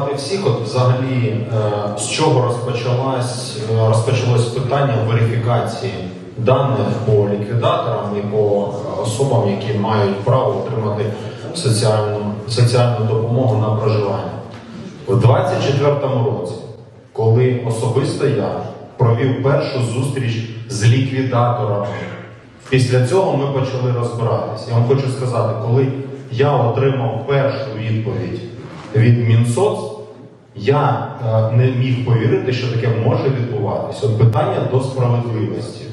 брати всіх, от взагалі, е, з чого розпочалась, е, розпочалось питання верифікації даних по ліквідаторам і по е, особам, які мають право отримати соціальну, соціальну допомогу на проживання. У 24-му році, коли особисто я провів першу зустріч з ліквідаторами, після цього ми почали розбиратися. Я вам хочу сказати, коли я отримав першу відповідь від Мінсоц, я е, не міг повірити, що таке може відбуватися. От питання до справедливості.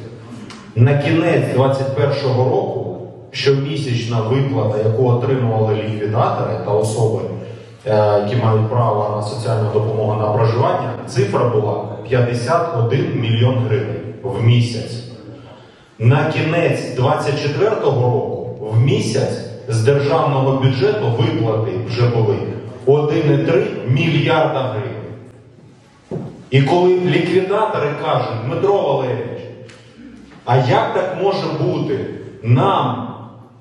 На кінець 2021 року щомісячна виплата, яку отримували ліквідатори та особи, е, які мають право на соціальну допомогу на проживання, цифра була 51 мільйон гривень в місяць. На кінець 24-го року в місяць з державного бюджету виплати вже були 1,3 мільярда гривень. І коли ліквідатори кажуть, Дмитро Валерійович, а як так може бути нам,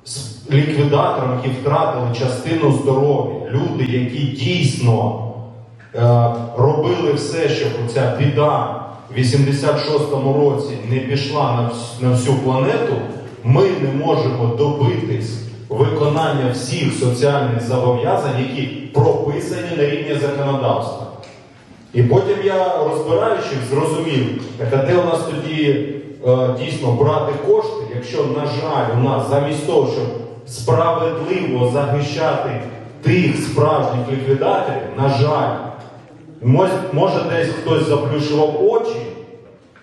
з ліквідаторам, які втратили частину здоров'я, люди, які дійсно е, робили все, щоб ця біда в 86-му році не пішла на, на всю планету, ми не можемо добитись виконання всіх соціальних зобов'язань, які прописані на рівні законодавства. І потім я, розбираючись, зрозумів, а де у нас тоді е, дійсно брати кошти, якщо, на жаль, у нас замість того, щоб справедливо захищати тих справжніх ліквідаторів, на жаль, може десь хтось заплющував очі,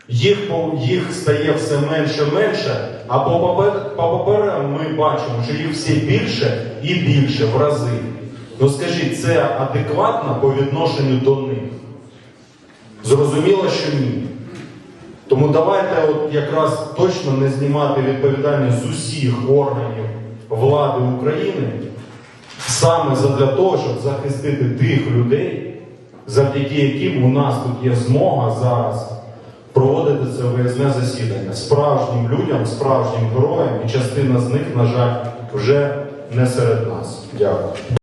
їх, їх стає все менше менше, а по паперам ми бачимо, що їх все більше і більше в рази. Ну скажіть, це адекватно по відношенню до них? Зрозуміло, що ні. Тому давайте от якраз точно не знімати відповідальність з усіх органів влади України саме для того, щоб захистити тих людей, завдяки яким у нас тут є змога зараз проводити це виїзне засідання справжнім людям, справжнім героям, і частина з них, на жаль, вже не серед нас. Дякую.